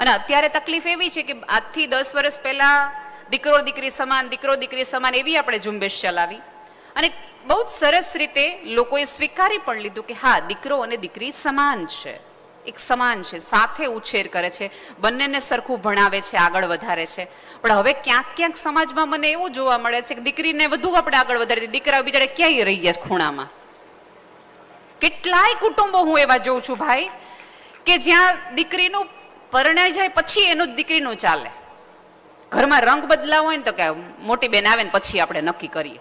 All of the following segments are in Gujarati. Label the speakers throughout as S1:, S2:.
S1: અને અત્યારે તકલીફ એવી છે કે આજથી દસ વર્ષ પહેલા દીકરો દીકરી સમાન, દીકરો દીકરી સમાન એવી આપણે ઝુંબેશ ચલાવી. અને બહુ જ સરસ રીતે લોકોએ સ્વીકારી પણ લીધું કે હા, દીકરો અને દીકરી સમાન છે. એક સમાન છે, સાથે ઉછેર કરે છે, બંનેને સરખું ભણાવે છે, આગળ વધારે છે. પણ હવે ક્યાંક ક્યાંક સમાજમાં મને એવું જોવા મળે છે કે દીકરીને વધુ આપણે આગળ વધારી દીકરા બિચારે ક્યાંય રહી ગયા ખૂણામાં. કેટલાય કુટુંબો હું એવા જોઉં છું ભાઈ, કે જ્યાં દીકરીનું પરણાઈ જાય પછી એનું જ દીકરીનું ચાલે. ઘરમાં રંગ બદલાવ હોય ને તો કે મોટી બેન આવે ને પછી આપણે નક્કી કરીએ.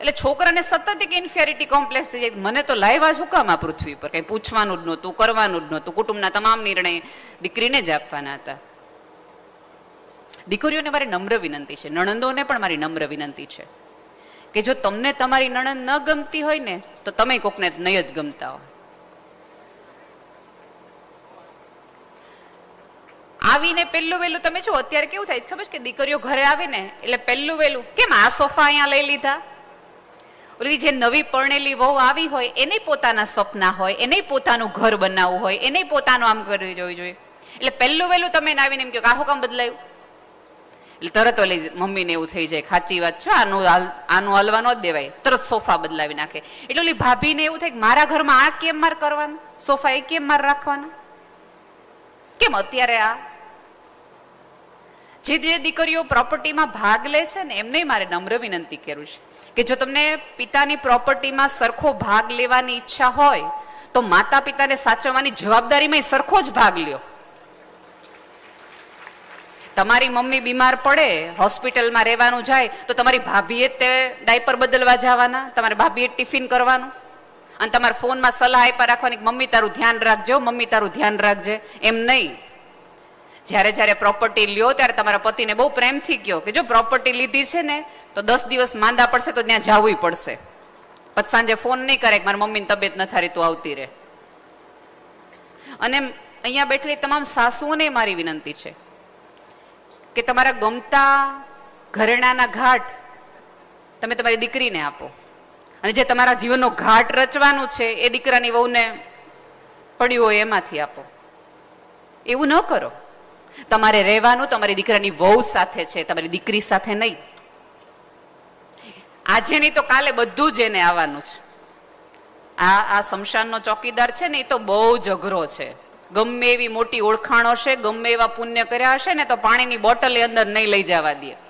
S1: એટલે છોકરાને સતત એક ઇન્ફેરિટી કોમ્પ્લેક્સ થઈ જાય. મને તો લાવ્યા શું કામ આ પૃથ્વી પર. કંઈ પૂછવાનું જ નહોતું, કરવાનું જ નહોતું. કુટુંબના તમામ નિર્ણય દીકરીને જ આપવાના હતા. દીકરીઓને મારી નમ્ર વિનંતી છે. નણંદોને પણ મારી નમ્ર વિનંતી છે. કે જો તમને તમારી નણંદ ન ગમતી હોય ને, તો તમે કોકને નહીં જ ગમતા હો. આવીને પહેલું વહેલું તમે જો અત્યારે કેવું થાય છે ખબર છે કે દીકરીઓ ઘરે આવે ને એટલે પહેલું વહેલું કેમ આ સોફા અહીંયા લઈ લીધા? ઓલી જે નવી પરણેલી વહુ આવી હોય, એને પોતાના સપના હોય, એને પોતાનું ઘર બનાવવું હોય, એને પોતાનું આમ કરવી જોવી જોઈએ. એટલે પહેલું વહેલું તમે એને આવીને એમ કહો આખું કામ બદલાયું? એટલે તરત ઓલી મમ્મીને એવું થઈ જાય, ખાચી વાત છે, આનું આનું હલવા ન દેવાય. તરત સોફા બદલાવી નાખે. એટલે ઓલી ભાભીને એવું થાય કે મારા ઘરમાં આ કેમ માર કરવાનું? સોફા એ કેમ માર રાખવાનું? કેમ અત્યારે આ? જે જે દીકરીઓ પ્રોપર્ટીમાં ભાગ લે છે ને, એમને મારે નમ્ર વિનંતી કરું છે કે જો તમને પિતાની પ્રોપર્ટીમાં સરખો ભાગ લેવાની ઈચ્છા હોય, તો માતા પિતાને સાચવવાની જવાબદારીમાં સરખો જ ભાગ લ્યો. તમારી મમ્મી બીમાર પડે, હોસ્પિટલમાં રહેવાનું જાય, તો તમારી ભાભીએ તે ડાયપર બદલવા જવાના, તમારી ભાભીએ ટિફિન કરવાનું. અને તમારા ફોનમાં સલાહ આપ્યા રાખવાની મમ્મી, તારું ધ્યાન રાખજો મમ્મી, તારું ધ્યાન રાખજે. એમ નહીં. જ્યારે જ્યારે પ્રોપર્ટી લ્યો ત્યારે તમારા પતિને બહુ પ્રેમથી કહો કે જો પ્રોપર્ટી લીધી છે ને, તો દસ દિવસ માંદા પડશે તો ત્યાં જવું પડશે. પછી સાંજે ફોન નહીં કરે કે મારી મમ્મીની તબિયત ન થારી તું આવતી રહે. અને અહીંયા બેઠેલી તમામ સાસુઓને મારી વિનંતી છે કે તમારા ગમતા ઘરેણાના ઘાટ તમે તમારી દીકરીને આપો. અને જે તમારા જીવનનો ઘાટ રચવાનું છે, એ દીકરાની વહુને પડ્યું હોય એમાંથી આપો. એવું ન કરો. તમારે રહેવાનું, તમારી દીકરાની વહુ સાથે છે, તમારી દીકરી સાથે નહીં. આજે નહીં તો કાલે બધું જ એને આવવાનું છે. આ આ શમશાનનો ચોકીદાર છે ને, એ તો બહુ જ અઘરો છે. ગમે એવી મોટી ઓળખાણ હશે, ગમે એવા પુણ્ય કર્યા હશે ને, તો પાણીની બોટલ અંદર નહીં લઈ જવા દે.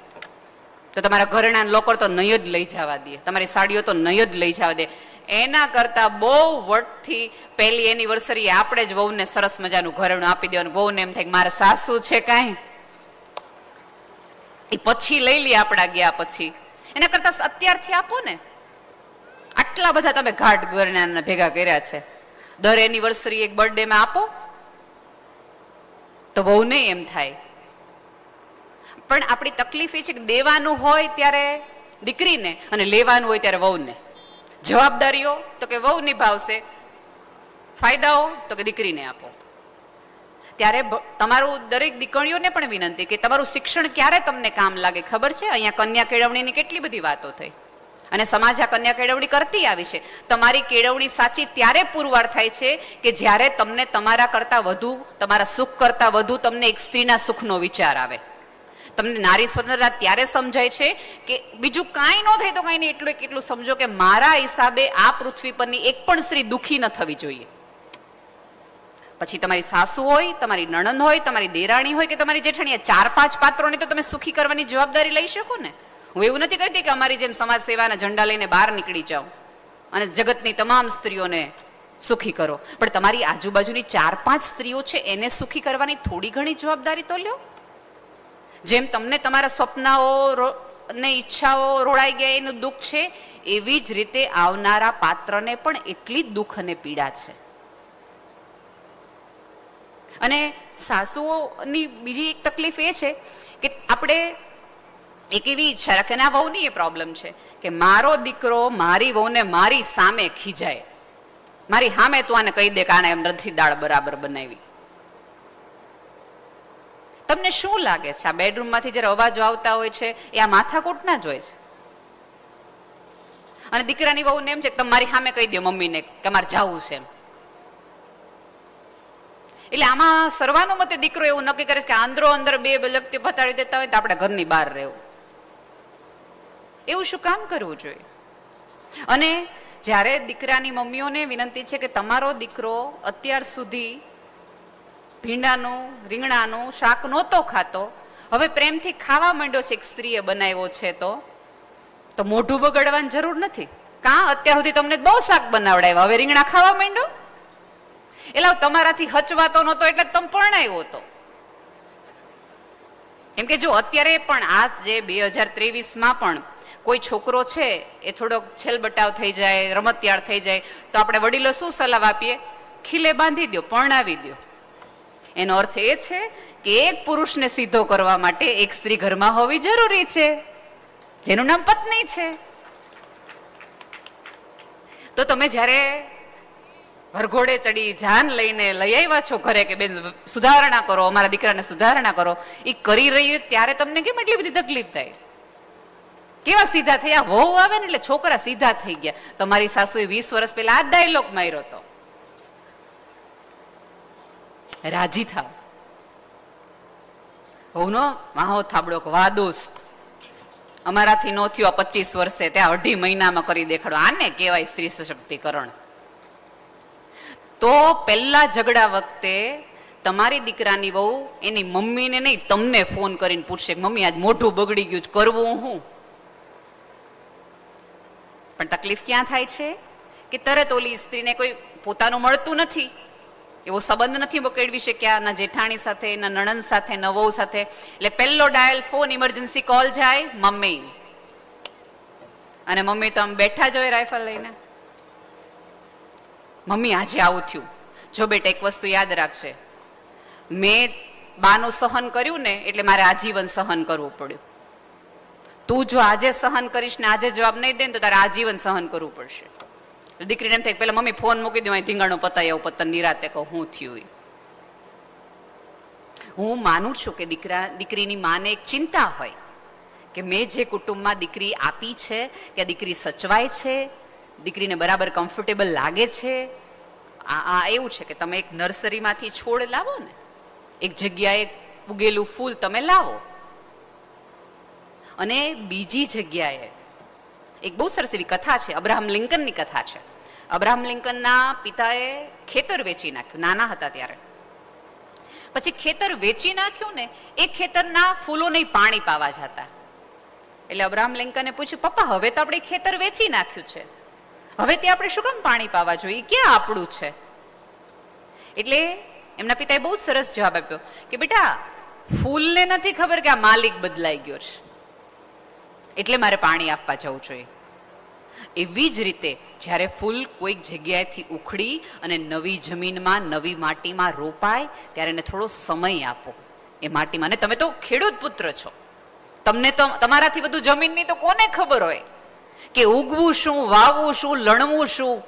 S1: તો તમારા ઘરના લોકર તો નહીં જ લઈ જવા દે. તમારી સાડીઓ તો નહીં જ લઈ જવા દે. એના કરતાં બહુ વટથી પહેલી એનિવર્સરી આપણે જ વહુને સરસ મજાનું ઘરેણું આપી દેવાનું. બહુને એમ થાય કે મારા સાસુ છે કાંઈ? એ પછી લઈ લે આપણા ગયા પછી. એના કરતાં અત્યારથી આપો ને. આટલા બધા તમે ઘાટ ઘરના ભેગા કર્યા છે. દર એનિવર્સરી એક બર્થડેમાં આપો. તો વહુ નહીં એમ થાય. પણ આપણી તકલીફ એ છે કે દેવાનું હોય ત્યારે દીકરીને અને લેવાનું હોય ત્યારે વહુને. જવાબદારીઓ તો કે વહુ નિભાવશે, ફાયદાઓ તો કે દીકરીને આપો. ત્યારે તમારું દરેક દીકરીઓને પણ વિનંતી કે તમારું શિક્ષણ ક્યારે તમને કામ લાગે, ખબર છે? અહીંયા કન્યા કેળવણીની કેટલી બધી વાતો થઈ. અને સમાજ આ કન્યા કેળવણી કરતી આવી છે. તમારી કેળવણી સાચી ત્યારે પુરવાર થાય છે કે જ્યારે તમને તમારા કરતાં વધુ, તમારા સુખ કરતાં વધુ તમને એક સ્ત્રીના સુખનો વિચાર આવે. તમને નારી સ્વતંત્રતા ત્યારે સમજાય છે કે બીજું કાંઈ ન થાય તો કાંઈ નહીં. એટલું કેટલું સમજો કે મારા હિસાબે આ પૃથ્વી પરની એક પણ સ્ત્રી દુઃખી ન થવી જોઈએ. પછી તમારી સાસુ હોય, તમારી નણંદ હોય, તમારી દેરાણી હોય કે તમારી જેઠાણી ચાર પાંચ પાત્રોને તો તમે સુખી કરવાની જવાબદારી લઈ શકો ને? હું એવું નથી કરતી કે અમારી જેમ સમાજ સેવાના ઝંડા લઈને બહાર નીકળી જાઓ અને જગતની તમામ સ્ત્રીઓને સુખી કરો. પણ તમારી આજુબાજુની ચાર પાંચ સ્ત્રીઓ છે, એને સુખી કરવાની થોડી ઘણી જવાબદારી તો લ્યો. જેમ તમને તમારા સ્વપ્નાઓ ને ઈચ્છાઓ રોળાઈ ગયા, એનું દુઃખ છે, એવી જ રીતે આવનારા પાત્રને પણ એટલી દુઃખ અને પીડા છે. અને સાસુઓની બીજી એક તકલીફ એ છે કે આપણે એક એવી ઈચ્છા રાખે આ વહુની એ પ્રોબ્લેમ છે કે મારો દીકરો મારી વહુને મારી સામે ખીજાય. મારી સામે તું આને કહી દે કે એમ નથી દાળ બરાબર બનાવી. તમને શું લાગે છે? આ બેડરૂમમાંથી જ્યારે અવાજો આવતા હોય છે, એ આ માથાકૂટના જ હોય છે. અને દીકરાની વહુને એમ છે કે તમે મારી સામે કહી દો મમ્મીને કે મારે જવું છે એમ. એટલે આમાં સર્વાનુમતે દીકરો એવું નક્કી કરે છે કે આંદરો અંદર બે લગતી પતાડી દેતા હોય તો આપણે ઘરની બહાર રહેવું. એવું શું કામ કરવું જોઈએ? અને જ્યારે દીકરાની મમ્મીઓને વિનંતી છે કે તમારો દીકરો અત્યાર સુધી ભીંડાનું, રીંગણાનું શાક નહોતો ખાતો. હવે પ્રેમથી ખાવા માંડ્યો છે એક સ્ત્રીએ બનાવ્યો છે તો. તો મોઢું બગડવાની જરૂર નથી. કાં? અત્યાર સુધી તમને બહુ શાક બનાવડાવ્યા. હવે રીંગણા ખાવા માંડ્યો? એટલે તમારાથી હચવાતો નહોતો, એટલે તમે પરણાયો હતો. એમ કે જો અત્યારે પણ આ જે બે હજાર ત્રેવીસમાં પણ કોઈ છોકરો છે, એ થોડોક છેલબટાવ થઈ જાય, રમતિયાળ થઈ જાય, તો આપણે વડીલો શું સલાહ આપીએ? ખીલે બાંધી દો પરણાવી દો એનો અર્થ એ છે કે એક પુરુષને સીધો કરવા માટે એક સ્ત્રી ઘરમાં હોવી જરૂરી છે, જેનું નામ પત્ની છે. તો તમે જ્યારે વરઘોડે ચડી જાન લઈને લઈ આવ્યા છો ઘરે કે બેન સુધારણા કરો, અમારા દીકરાને સુધારણા કરો એ કરી રહ્યું ત્યારે તમને કેમ એટલી બધી તકલીફ થાય? કેવા સીધા થયા? વહુ આવે ને એટલે છોકરા સીધા થઈ ગયા. તમારી સાસુએ વીસ વર્ષ પહેલા આ ડાયલોગ માર્યો હતો. રાજી થાવ. વહુનો માહો થાબડો કે વાહ દોસ્ત. અમારાથી નો થયો, પચીસ વર્ષે ત્યાં અઢી મહિનામાં કરી દેખાડો. આને કહેવાય સ્ત્રી સશક્તિકરણ. તો પહેલા ઝઘડા વખતે તમારી દીકરાની વહુ એની મમ્મીને નહીં, તમને ફોન કરીને પૂછશે મમ્મી, આજ મોઢું બગડી ગયું કરવું હું? પણ તકલીફ ક્યાં થાય છે? કે તરત ઓલી સ્ત્રીને કોઈ પોતાનું મળતું નથી? એવો સંબંધ નથી બકેડવી શક્યા ના જેઠાણી સાથે ના નણંદ સાથે ન વહુ સાથે. એટલે પહેલો ડાયલ, ફોન ઇમરજન્સી કોલ જાય, મમ્મી. અને મમ્મી તો આમ બેઠા જ હોય રાઇફલ લઈને. મમ્મી, આજે આવું થયું. જો બેટા એક વસ્તુ યાદ રાખશે મેં બાનું સહન કર્યું ને, એટલે મારે આજીવન સહન કરવું પડ્યું. તું જો આજે સહન કરીશ ને આજે જવાબ નહીં દે ને તો તારે આજીવન સહન કરવું પડશે. દીકરીને એમ થાય પેલા મમ્મી ફોન મૂકી દઉં અહીં ધીંગાણું પતાય આવું પતન નિરાતે કહું, હું થયું હું માનું છું કે દીકરા, દીકરીની માને એક ચિંતા હોય કે મેં જે કુટુંબમાં દીકરી આપી છે ત્યાં દીકરી સચવાય છે, દીકરીને બરાબર કમ્ફર્ટેબલ લાગે છે, આ આ એવું છે કે તમે એક નર્સરીમાંથી છોડ લાવો ને, એક જગ્યાએ ઉગેલું ફૂલ તમે લાવો. અને બીજી જગ્યાએ એક બહુ સરસ એવી કથા છે, અબ્રાહમ લિંકનની કથા છે. અબ્રાહમ લિંકનના પિતાએ ખેતર વેચી નાખ્યું, નાના હતા ત્યારે. પછી ખેતર વેચી નાખ્યું ને, એ ખેતરના ફૂલોને પાણી પાવા જતા. એટલે અબ્રાહમ લિંકને પૂછ્યું, પપ્પા, હવે તો આપણે ખેતર વેચી નાખ્યું છે. હવે ત્યાં આપણે શું કામ પાણી પાવા જોઈએ? ક્યાં આપણું છે? એટલે એમના પિતાએ બહુ સરસ જવાબ આપ્યો કે, બેટા, ફૂલને નથી ખબર કે આ માલિક બદલાઈ ગયો છે. એટલે મારે પાણી આપવા જવું જોઈએ. એવી જ રીતે જ્યારે ફૂલ કોઈક જગ્યાએથી ઉખડી અને નવી જમીનમાં, નવી માટીમાં રોપાય, ત્યારે એને થોડો સમય આપો. એ માટીમાં. ને તમે તો ખેડૂત પુત્ર છો. તમને તો, તમારાથી બધું જમીનની તો કોને ખબર હોય? કે ઉગવું શું, વાવવું શું, લણવું શું?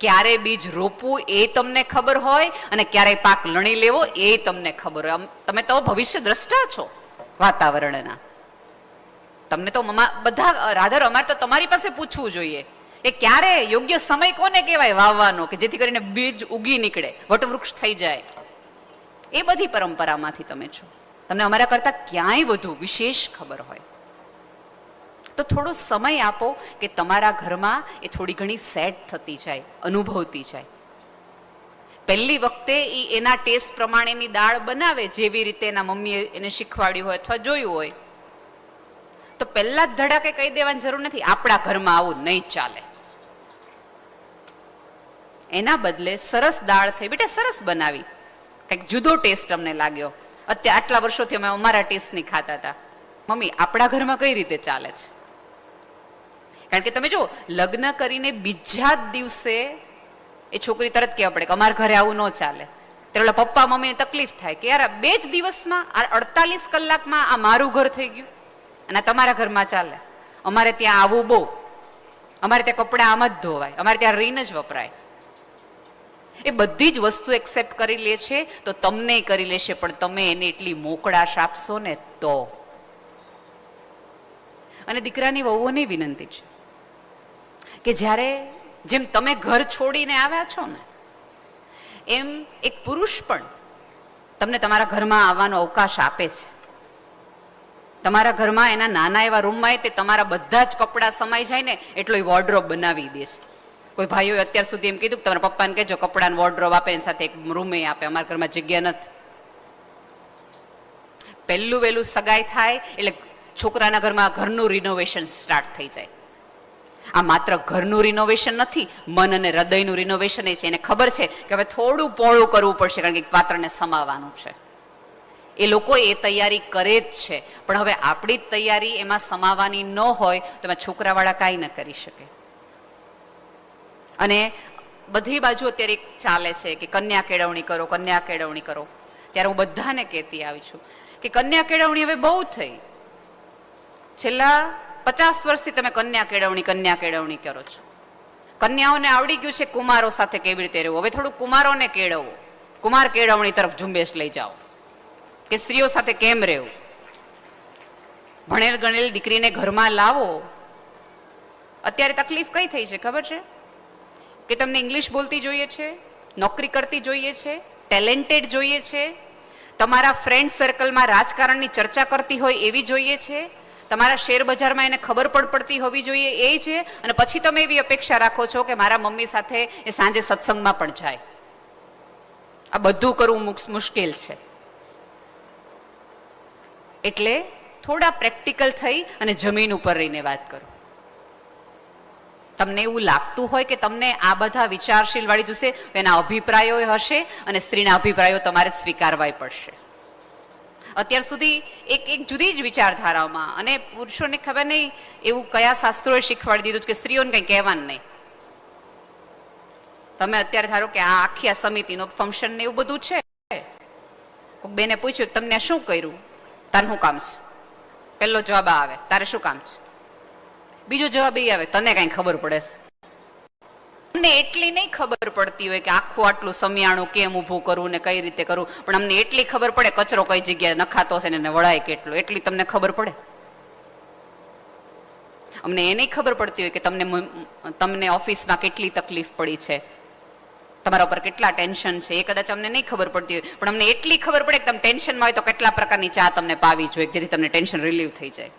S1: ક્યારે બીજ રોપવું એ તમને ખબર હોય અને ક્યારે પાક લણી લેવો એ તમને ખબર હોય. તમે તો ભવિષ્ય દ્રષ્ટા છો વાતાવરણના. તમને તો મમા બધા રાધર અમારે તો તમારી પાસે પૂછવું જોઈએ એ ક્યારે યોગ્ય સમય કોને કહેવાય વાવવાનો, કે જેથી કરીને બીજ ઉગી નીકળે, વટવૃક્ષ થઈ જાય. એ બધી પરંપરામાંથી તમે છો. તમને અમારા કરતા ક્યાંય વધુ વિશેષ ખબર હોય. તો થોડો સમય આપો કે તમારા ઘરમાં એ થોડી ઘણી સેટ થતી જાય, અનુભવતી જાય. પહેલી વખતે એ એના ટેસ્ટ પ્રમાણેની દાળ બનાવે, જેવી રીતે એના મમ્મીએ એને શીખવાડ્યું હોય અથવા જોયું હોય. તો પહેલા જ ધડાકે કહી દેવાની જરૂર નથી. આપણા ઘરમાં આવું નહીં ચાલે. એના બદલે સરસ દાળ થઈ, બેટા સરસ બનાવી. કંઈક જુદો ટેસ્ટ અમને લાગ્યો. અત્યારે આટલા વર્ષોથી અમે અમારા ટેસ્ટની ખાતા હતા. મમ્મી, આપણા ઘરમાં કઈ રીતે ચાલે છે? કારણ કે તમે જો લગ્ન કરીને બીજા જ દિવસે એ છોકરી તરત કહેવા પડે કે અમારા ઘરે આવું ન ચાલે. ત્યારે પપ્પા મમ્મીને તકલીફ થાય કે યાર બે જ દિવસમાં આ અડતાલીસ કલાકમાં આ મારું ઘર થઈ ગયું. અને તમારા ઘરમાં ચાલે. અમારે ત્યાં આવું બહુ. અમારે ત્યાં કપડાં આમ જ ધોવાય. અમારે ત્યાં રીન જ વપરાય. એ બધી જ વસ્તુ એક્સેપ્ટ કરી લે છે, તો તમને કરી લેશે, પણ તમે એને એટલી મોકળાશ આપશો ને તો. અને દીકરાની વહુઓની વિનંતી છે કે જ્યારે જેમ તમે ઘર છોડીને આવ્યા છો ને, એમ એક પુરુષ પણ તમને તમારા ઘરમાં આવવાનો અવકાશ આપે છે. તમારા ઘરમાં એના નાના એવા રૂમમાં તે તમારા બધા જ કપડાં સમાઈ જાય ને એટલો એ વોર્ડરોબ બનાવી દે છે. કોઈ ભાઈઓએ અત્યાર સુધી એમ કીધું કે તમારા પપ્પાને કહેજો કપડાને વોર્ડરોબ આપે એની સાથે એક રૂમે આપે, અમારા ઘરમાં જગ્યા નથી. પહેલું વહેલું સગાઈ થાય એટલે છોકરાના ઘરમાં ઘરનું રિનોવેશન સ્ટાર્ટ થઈ જાય. આ માત્ર ઘરનું રિનોવેશન નથી, મન અને હૃદયનું રિનોવેશન એ છે. એને ખબર છે કે હવે થોડું પોળું કરવું પડશે, કારણ કે પાત્રને સમાવવાનું છે. એ લોકો એ તૈયારી કરે જ છે. પણ હવે આપણી જ તૈયારી એમાં સમાવાની ન હોય તો એમાં છોકરાવાળા કાંઈ ન કરી શકે. અને બધી બાજુ અત્યારે ચાલે છે કે કન્યા કેળવણી કરો, કન્યા કેળવણી કરો. ત્યારે હું બધાને કહેતી આવી છું કે કન્યા કેળવણી હવે બહુ થઈ. છેલ્લા પચાસ વર્ષથી તમે કન્યા કેળવણી કન્યા કેળવણી કરો છો. કન્યાઓને આવડી ગયું છે કુમારો સાથે કેવી રીતે રહેવું? હવે થોડું કુમારોને કેળવો. કુમાર કેળવણી તરફ ઝુંબેશ લઈ જાઓ. કે સ્ત્રીઓ સાથે કેમ રહેવું? ભણેલ ગણેલ દીકરીને ઘરમાં લાવો. અત્યારે તકલીફ કઈ થઈ છે, ખબર છે? કે તમને ઇંગ્લિશ બોલતી જોઈએ છે, નોકરી કરતી જોઈએ છે, ટેલેન્ટેડ જોઈએ છે, તમારા ફ્રેન્ડ સર્કલમાં રાજકારણની ચર્ચા કરતી હોય એવી જોઈએ છે, તમારા શેર બજારમાં એને ખબર પણ પડતી હોવી જોઈએ એ છે, અને પછી તમે એવી અપેક્ષા રાખો છો કે મારા મમ્મી સાથે એ સાંજે સત્સંગમાં પણ જાય. આ બધું કરવું મુશ્કેલ છે. એટલે થોડા પ્રેક્ટિકલ થઈ અને જમીન ઉપર રહીને વાત કરો. તમને એવું લાગતું હોય કે તમને આ બધા વિચારશીલ વાળી જોશે એના અભિપ્રાયો હશે અને સ્ત્રીના અભિપ્રાયો તમારે સ્વીકારવાય પડશે. અત્યાર સુધી એક એક જુદી જ વિચારધારાઓમાં અને પુરુષોને ખબર નહીં એવું કયા શાસ્ત્રોએ શીખવાડી દીધું કે સ્ત્રીઓને કંઈ કહેવાનું નહીં. તમે અત્યારે ધારો કે આ આખી આ સમિતિનો ફંક્શન ને એવું બધું છે. બેને પૂછ્યું, તમને શું કર્યું? તારે શું કામ છે? પહેલો જવાબ આ આવે. તારે શું કામ છે? બીજો જવાબ એ આવે, તને કાંઈ ખબર પડે છે? અમને એટલી નહીં ખબર પડતી હોય કે આખું આટલું સમિયાણું કેમ ઊભું કરવું ને કઈ રીતે કરવું. પણ અમને એટલી ખબર પડે, કચરો કઈ જગ્યાએ નખાતો હશે ને વળાય કેટલું. એટલી તમને ખબર પડે? અમને એ નહીં ખબર પડતી હોય કે તમને તમને ઓફિસમાં કેટલી તકલીફ પડી છે. તમારા ઉપર કેટલા ટેન્શન છે, એ કદાચ અમને નહીં ખબર પડતી હોય. પણ અમને એટલી ખબર પડે કે તમે ટેન્શનમાં હોય તો કેટલા પ્રકારની ચા તમને પાવી જોઈએ, જેથી તમને ટેન્શન રિલીવ થઈ જાય.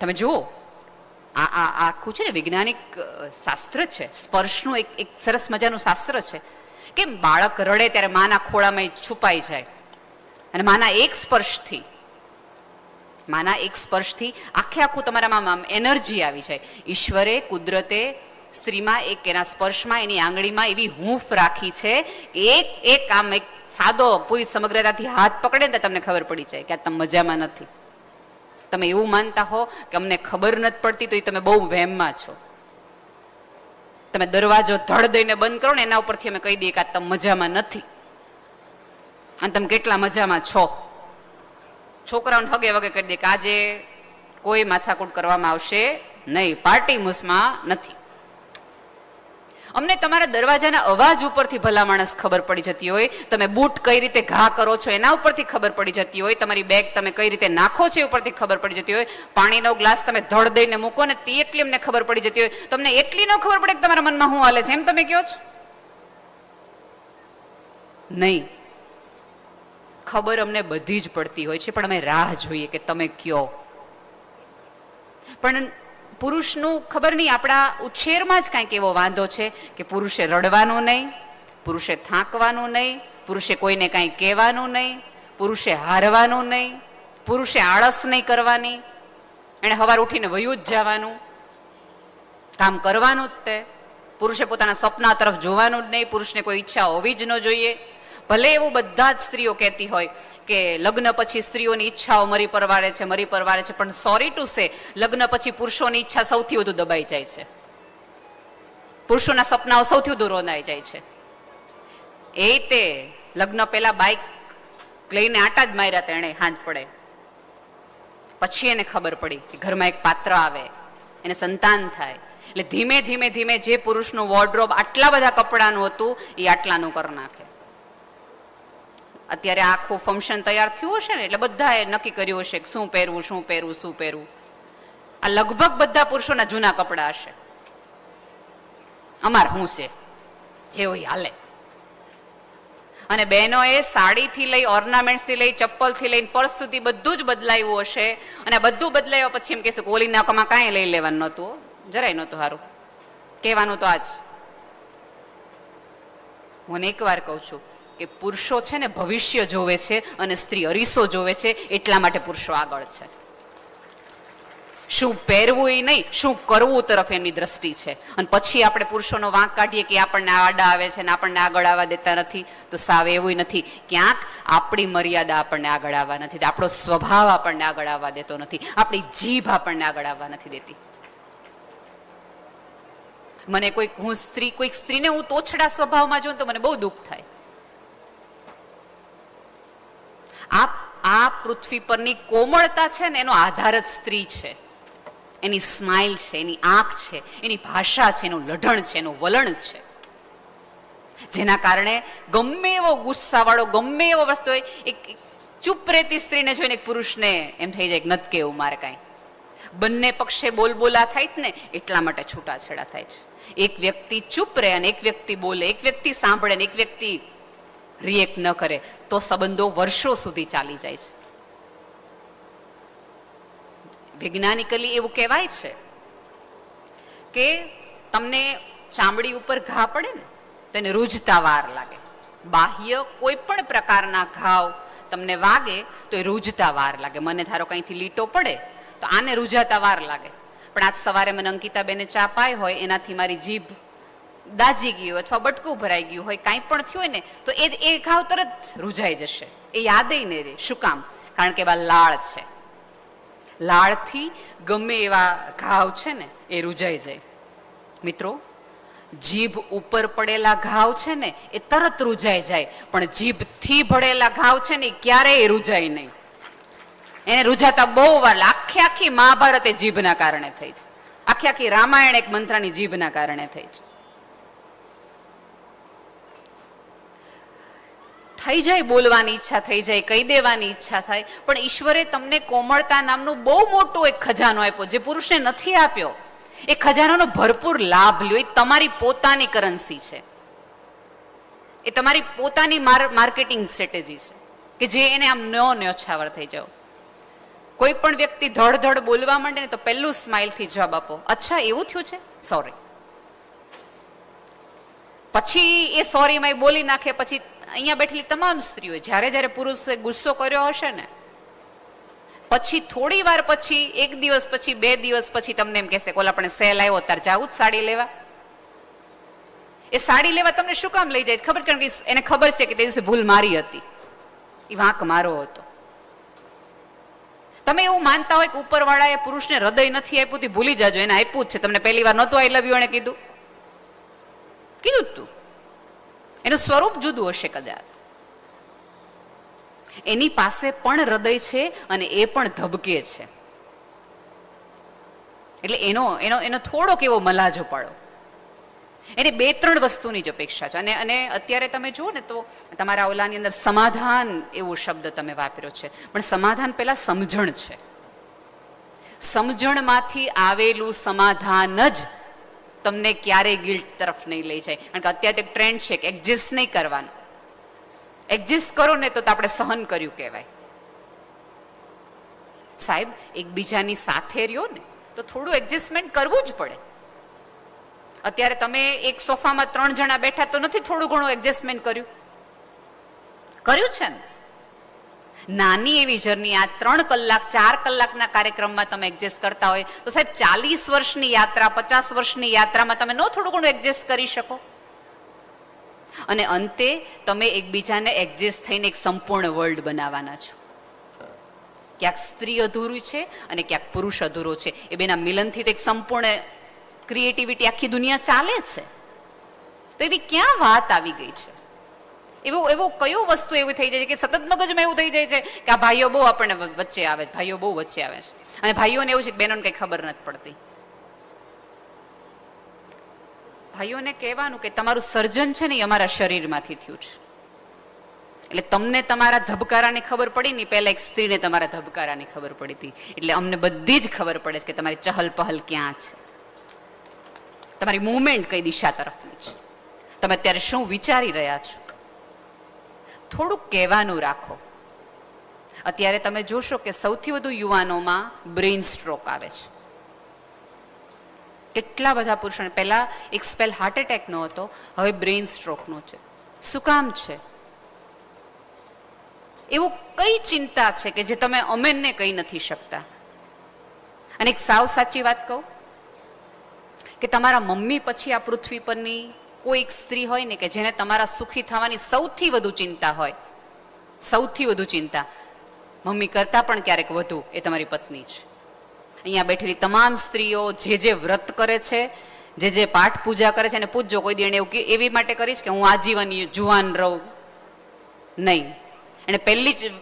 S1: તમે જુઓ, આ આ આખું છે ને વૈજ્ઞાનિક શાસ્ત્ર છે. સ્પર્શનું એક એક સરસ મજાનું શાસ્ત્ર છે. કે બાળક રડે ત્યારે માના ખોળામાં છુપાઈ જાય. અને માના એક સ્પર્શથી, માના એક સ્પર્શથી આખે આખું તમારામાં એનર્જી આવી જાય. ઈશ્વરે કુદરતે સ્ત્રીમાં એક એના સ્પર્શમાં, એની આંગળીમાં એવી હૂંફ રાખી છે એક એક આમ એક સાદો પૂરી સમગ્રતાથી હાથ પકડે ને તમને ખબર પડી જાય કે આ તમે મજામાં નથી. તમે એવું માનતા હો કે અમને ખબર નથી પડતી તો એ તમે બહુ વહેમમાં છો. તમે દરવાજો ધડ દઈને બંધ કરો ને એના ઉપરથી અમે કહી દઈએ કે આ તમે મજામાં નથી. અને તમે કેટલા મજામાં છો. છોકરાઓને હગે વગે કરી દે કે આજે કોઈ માથાકૂટ કરવામાં આવશે નહીં, પાર્ટી મૂસમાં નથી. અમને તમારા દરવાજાના અવાજ ઉપરથી ભલા માણસ ખબર પડી જતી હોય. તમે બૂટ કઈ રીતે ઘા કરો છો એના ઉપરથી ખબર પડી જતી હોય. તમારી બેગ તમે કઈ રીતે નાખો છો એ ઉપરથી ખબર પડી જતી હોય. પાણીનો ગ્લાસ તમે ધડ દઈને મૂકો ને તે એટલી અમને ખબર પડી જતી હોય. તમને એટલી ન ખબર પડે કે તમારા મનમાં શું હાલે છે, એમ તમે કહો છો? નહીં. ખબર અમને બધી જ પડતી હોય છે, પણ અમે રાહ જોઈએ કે તમે કયો. પણ પુરુષનું ખબર નહીં, આપણા ઉછેરમાં જ કાંઈક એવો વાંધો છે કે પુરુષે રડવાનું નહીં, પુરુષે થાંકવાનું નહીં, પુરુષે કોઈને કાંઈ કહેવાનું નહીં, પુરુષે હારવાનું નહીં, પુરુષે આળસ નહીં કરવાની. એણે હવાર ઉઠીને વયું જ જવાનું. કામ કરવાનું જ તે. પુરુષે પોતાના સપના તરફ જોવાનું જ નહીં, પુરુષને કોઈ ઈચ્છા હોવી જ ન જોઈએ. ભલે એવું બધા જ સ્ત્રીઓ કહેતી હોય કે લગ્ન પછી સ્ત્રીઓની ઈચ્છાઓ મરી પરવારે છે, મરી પરવારે છે, પણ સોરી ટુ સે લગ્ન પછી પુરુષોની ઈચ્છા સૌથી વધુ દબાઈ જાય છે. પુરુષોના સપનાઓ સૌથી વધુ રોનાઈ જાય છે. એ તે લગ્ન પહેલા બાઇક લઈને આટા જ માર્યા તેણે, હાંજ પડે. પછી એને ખબર પડી કે ઘરમાં એક પાત્ર આવે, એને સંતાન થાય. એટલે ધીમે ધીમે ધીમે જે પુરુષનું વોર્ડરોબ આટલા બધા કપડાનું હતું, એ આટલાનું કરી નાખે. અત્યારે આખું ફંક્શન તૈયાર થયું હશે ને, એટલે બધાએ નક્કી કર્યું હશે કે શું પહેરવું શું પહેરવું શું પહેરવું. આ લગભગ બધા પુરુષોના જૂના કપડાં હશે. અમાર શું છે? જે હોય હાલે. અને બહેનોએ સાડીથી લઈ ઓર્નામેન્ટ્સથી લઈ, ચપ્પલથી લઈને પર્સ સુધી બધું જ બદલાયું હશે. અને બધું બદલાયું પછી એમ કહેશે ઓલી નાકમાં કાંઈ લઈ લેવાનું નહોતું જરાય નહોતું સારું કહેવાનું તો આજ હું એકવાર કહું છું. કે પુરુષો છે ને ભવિષ્ય જોવે છે અને સ્ત્રી અરીસો જોવે છે, એટલા માટે પુરુષો આગળ છે. શું પહેરવું એ નહીં, શું કરવું તરફ એમની દ્રષ્ટિ છે. અને પછી આપણે પુરુષોનો વાંક કાઢીએ કે આપણને આડા આવે છે ને આપણને આગળ આવવા દેતા નથી, તો સાવ એવું નથી. ક્યાંક આપણી મર્યાદા આપણને આગળ આવવા નથી. આપણો સ્વભાવ આપણને આગળ આવવા દેતો નથી. આપણી જીભ આપણને આગળ આવવા નથી દેતી. મને કોઈક, હું સ્ત્રી, કોઈક સ્ત્રીને હું તોછડા સ્વભાવમાં જોઉં તો મને બહુ દુઃખ થાય. આ આ પૃથ્વી પરની કોમળતા છે ને, એનો આધાર જ સ્ત્રી છે. એની સ્માઇલ છે, એની આંખ છે, એની ભાષા છે, એનું લઢણ છે, એનું વલણ છે. જેના કારણે ગમે એવો ગુસ્સાવાળો, ગમે એવો વસ્તુ હોય, એક ચૂપ રહેતી સ્ત્રીને જોઈને એક પુરુષને એમ થઈ જાય નથી કેવું મારે કાંઈ. બંને પક્ષે બોલબોલા થાય જ ને, એટલા માટે છૂટાછેડા થાય છે. એક વ્યક્તિ ચૂપ રહે અને એક વ્યક્તિ બોલે, એક વ્યક્તિ સાંભળે અને એક વ્યક્તિ રિએક્ટ ન કરે, તો સંબંધો વર્ષો સુધી ચાલી જાય છે. વૈજ્ઞાનિકલી એવું કહેવાય છે કે તમને ચામડી ઉપર ઘા પડે ને તેને રૂજતા વાર લાગે. બાહ્ય કોઈ પણ પ્રકારના ઘાવ તમને વાગે, તો એ રૂજતા વાર લાગે. મને ધારો કંઈથી લીટો પડે, તો આને રૂજાતા વાર લાગે. પણ આજ સવારે મને અંકિતાબેને ચા પાય હોય, એનાથી મારી જીભ દાજી ગયું અથવા બટકું ભરાઈ ગયું હોય, કાંઈ પણ થયું હોય ને, તો એ એ ઘાવ તરત રૂજાઈ જશે. એ યાદેય નહીં રહે શું કામ? કારણ કે એવા લાળ છે. લાળથી ગમે એવા ઘાવ છે ને, એ રૂજાઈ જાય. મિત્રો, જીભ ઉપર પડેલા ઘાવ છે ને, એ તરત રૂજાઈ જાય. પણ જીભથી ભળેલા ઘાવ છે ને, એ ક્યારેય રૂજાય નહીં. એને રૂજાતા બહુ વાર, આખી આખી મહાભારત એ જીભના કારણે થઈ છે. આખી આખી રામાયણ એક મંત્રાની જીભના કારણે થઈ છે. થઈ જાય બોલવાની ઈચ્છા થઈ જાય, કહી દેવાની ઈચ્છા થાય. પણ ઈશ્વરે તમને કોમળતા નામનું બહુ મોટું એક ખજાનો આપ્યો, જે પુરુષને નથી આપ્યો. એ ખજાનાનો ભરપૂર લાભ લ્યો. એ તમારી પોતાની કરન્સી છે. એ તમારી પોતાની માર્કેટિંગ સ્ટ્રેટેજી છે, કે જે એને આમ નો ન્યોછાવર થઈ જાઓ. કોઈ પણ વ્યક્તિ ધડ ધડ બોલવા માંડે ને તો પહેલું સ્માઇલથી જવાબ આપો, અચ્છા, એવું થયું છે? સોરી પછી એ સોરીમાં બોલી નાખે, પછી અહીંયા બેઠેલી તમામ સ્ત્રીઓ જ્યારે જ્યારે પુરુષે ગુસ્સો કર્યો હશે ને, પછી થોડી વાર પછી, એક દિવસ પછી, બે દિવસ પછી તમને એમ કહેશે કોલ આપણે સેલ આવ્યો તાર જાવું જ સાડી લેવા. એ સાડી લેવા તમને શું કામ લઈ જાય ખબર છે? કારણ કે એને ખબર છે કે તે દિવસે ભૂલ મારી હતી. એ વાંક મારો હતો. તમે એવું માનતા હોય કે ઉપરવાળાએ પુરુષને હૃદય નથી આપ્યું, તે ભૂલી જાજો. એને આપ્યું જ છે. તમને પહેલી વાર નહોતું આઈ લવ એને કીધું? કીધું તું. એનું સ્વરૂપ જુદું હશે કદાચ. એની પાસે પણ હૃદય છે અને એ પણ ધબકે છે. એટલે એનો એનો એનો થોડોક એવો મલાજો પાડો. એને બે, ત્રણ વસ્તુની જ અપેક્ષા છે. અને અને અત્યારે તમે જુઓ ને તો તમારા ઓલાની અંદર સમાધાન એવો શબ્દ તમે વાપર્યો છે. પણ સમાધાન પહેલાં સમજણ છે. સમજણમાંથી આવેલું સમાધાન જ તમને ક્યારેય ગિલ્ટ તરફ નહીં લઈ જાય. કારણ કે અત્યારે એક ટ્રેન્ડ છે કે એક્ઝિસ્ટ નહીં કરવાનું. એક્ઝિસ્ટ કરો ને તો આપણે સહન કર્યું કહેવાય. સાહેબ, એકબીજાની સાથે રહ્યો ને તો થોડું એડજસ્ટમેન્ટ કરવું જ પડે. અત્યારે તમે એક સોફામાં ત્રણ જણા બેઠા તો નથી થોડું ઘણું એડજસ્ટમેન્ટ કર્યું? કર્યું છે ને? નાની એવી જર્ની આ ત્રણ કલાક, ચાર કલાકના કાર્યક્રમમાં તમે એડજસ્ટ કરતા હોય. તો સાહેબ, ચાલીસ વર્ષની યાત્રા, પચાસ વર્ષની યાત્રામાં તમે ન થોડું ઘણું એડજસ્ટ કરી શકો. અને અંતે તમે એકબીજાને એડજસ્ટ થઈને એક સંપૂર્ણ વર્લ્ડ બનાવવાના છો. ક્યાંક સ્ત્રી અધૂરું છે અને ક્યાંક પુરુષ અધૂરો છે. એ બેના મિલનથી તો એક સંપૂર્ણ ક્રિએટિવિટી આખી દુનિયા ચાલે છે. તો એવી ક્યાં વાત આવી ગઈ છે? એવું એવું કયું વસ્તુ એવી થઈ જાય છે કે સતત મગજમાં એવું થઈ જાય છે કે આ ભાઈઓ બહુ આપણને વચ્ચે આવે છે, ભાઈઓ બહુ વચ્ચે આવે છે. અને ભાઈઓને એવું છે કે બહેનોને કંઈ ખબર નથી પડતી. ભાઈઓને કહેવાનું કે તમારું સર્જન છે ને એ અમારા શરીરમાંથી થયું છે. એટલે તમને તમારા ધબકારાની ખબર પડી ને પહેલાં એક સ્ત્રીને તમારા ધબકારાની ખબર પડી હતી. એટલે અમને બધી જ ખબર પડે છે કે તમારી ચહલ પહલ ક્યાં છે. તમારી મૂવમેન્ટ કઈ દિશા તરફની છે. તમે અત્યારે શું વિચારી રહ્યા છો? થોડુંક કહેવાનું રાખો. અત્યારે તમે જોશો કે સૌથી વધુ યુવાનોમાં બ્રેઇન સ્ટ્રોક આવે છે. કેટલા બધા પુરુષોને, પહેલાં એક સ્પેલ હાર્ટ એટેકનો હતો, હવે બ્રેઇન સ્ટ્રોકનો છે. શું કામ છે? એવું કઈ ચિંતા છે કે જે તમે અમેનને કહી નથી શકતા? અને એક સાવ સાચી વાત કહું? કે તમારા મમ્મી પછી આ પૃથ્વી પરની કોઈ એક સ્ત્રી હોય ને કે જેને તમારા સુખી થવાની સૌથી વધુ ચિંતા હોય, સૌથી વધુ ચિંતા. મમ્મી કરતાં પણ ક્યારેક વધુ એ તમારી પત્ની છે. અહીંયા બેઠેલી તમામ સ્ત્રીઓ જે જે વ્રત કરે છે, જે જે પાઠ પૂજા કરે છે, અને પૂજજો કોઈ દી એણે એવું એવી માટે કરીશ કે હું આજીવન જુવાન રહું. નહીં. એણે પહેલી જ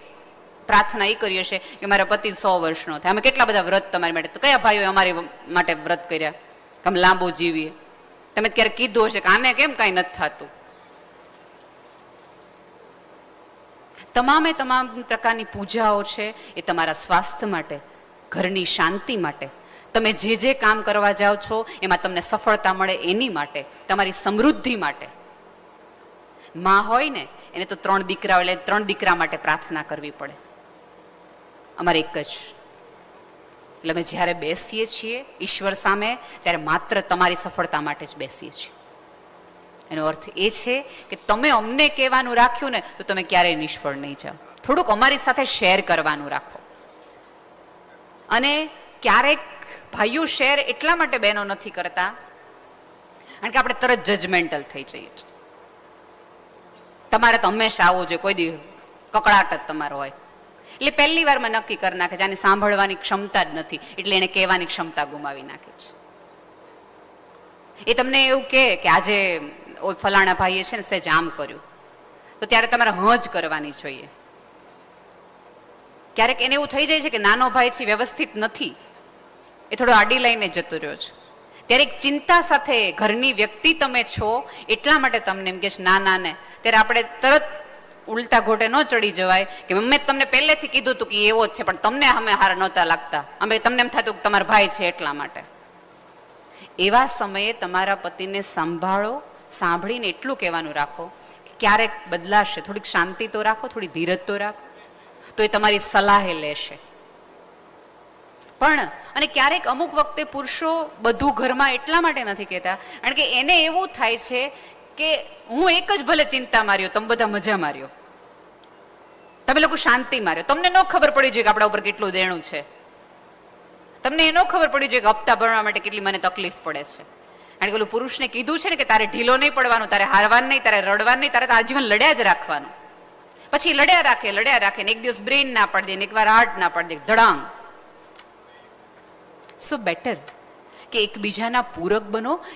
S1: પ્રાર્થના એ કરી હશે કે મારા પતિ સો વર્ષનો થાય. અમે કેટલા બધા વ્રત તમારી માટે, તો કયા ભાઈઓ અમારી માટે વ્રત કર્યા? કે અમે લાંબુ જીવીએ? તમે ક્યારેક કીધું હશે કે આને કેમ કાંઈ નથી થતું? તમામે તમામ પ્રકારની પૂજાઓ છે એ તમારા સ્વાસ્થ્ય માટે, ઘરની શાંતિ માટે. તમે જે જે કામ કરવા જાઓ છો, એમાં તમને સફળતા મળે એની માટે, તમારી સમૃદ્ધિ માટે. માં હોય ને, એને તો ત્રણ દીકરા એટલે ત્રણ દીકરા માટે પ્રાર્થના કરવી પડે. અમારે એક જ એટલે અમે જ્યારે બેસીએ છીએ ઈશ્વર સામે, ત્યારે માત્ર તમારી સફળતા માટે જ બેસીએ છીએ. એનો અર્થ એ છે કે તમે અમને કહેવાનું રાખ્યું ને, તો તમે ક્યારેય નિષ્ફળ નહીં જાઓ. થોડુંક અમારી સાથે શેર કરવાનું રાખો. અને ક્યારેક ભાઈઓ શેર એટલા માટે બહેનો નથી કરતા, કારણ કે આપણે તરત જજમેન્ટલ થઈ જઈએ છીએ. તમારે તો હંમેશા આવવું જોઈએ, કોઈ દી કકડાટ જ તમારો હોય. એટલે પહેલી વારમાં નક્કી કરી નાખે છે, આને સાંભળવાની ક્ષમતા જ નથી. એટલે એને કહેવાની ક્ષમતા ગુમાવી નાખે છે. એ તમને એવું કહે કે આજે ફલાણા ભાઈએ છે ને સહેજ આમ કર્યું. તો ત્યારે તમારે હ જ કરવાની જોઈએ. ક્યારેક એને એવું થઈ જાય છે કે નાનો ભાઈ છે, વ્યવસ્થિત નથી. એ થોડો આડી લઈને જતો રહ્યો છે. ત્યારે એક ચિંતા સાથે ઘરની વ્યક્તિ તમે છો, એટલા માટે તમને એમ કે ના ના, ને. ત્યારે આપણે તરત ઉલટા ઘોટે ન ચડી જવાય કે મેં તમને પહેલેથી કીધું હતું કે એવો જ છે, પણ તમને અમે હાર નહોતા લાગતા. અમે તમને એમ થતું કે તમારા ભાઈ છે એટલા માટે. એવા સમયે તમારા પતિને સંભાળો, સાંભળીને એટલું કહેવાનું રાખો કે ક્યારેક બદલાશે. થોડીક શાંતિ તો રાખો, થોડી ધીરજ તો રાખો. તો એ તમારી સલાહે લેશે. પણ, અને ક્યારેક અમુક વખતે પુરુષો બધું ઘરમાં એટલા માટે નથી કહેતા. કારણ કે એને એવું થાય છે કે હું એક જ ભલે ચિંતા માર્યો, તમે બધા મજા માર્યો. તમે લોકો શાંતિ માર્યો. તમને ન ખબર પડી જોઈએ કે આપણા ઉપર કેટલું દેણું છે. તમને એનો ખબર પડી જોઈએ કે હપ્તા ભરવા માટે કેટલી મને તકલીફ પડે છે. કારણ કે ઓલું પુરુષને કીધું છે ને કે તારે ઢીલો નહીં પડવાનું, તારે હારવાનું નહીં, તારે રડવાનું નહીં, તારે તો આજીવન લડ્યા જ રાખવાનું. પછી લડ્યા રાખે લડ્યા રાખે ને એક દિવસ બ્રેઇન ના પડી દે ને એકવાર હાર્ટ ના પડી દે ધડાંગ. સો બેટર કે એકબીજાના પૂરક બનો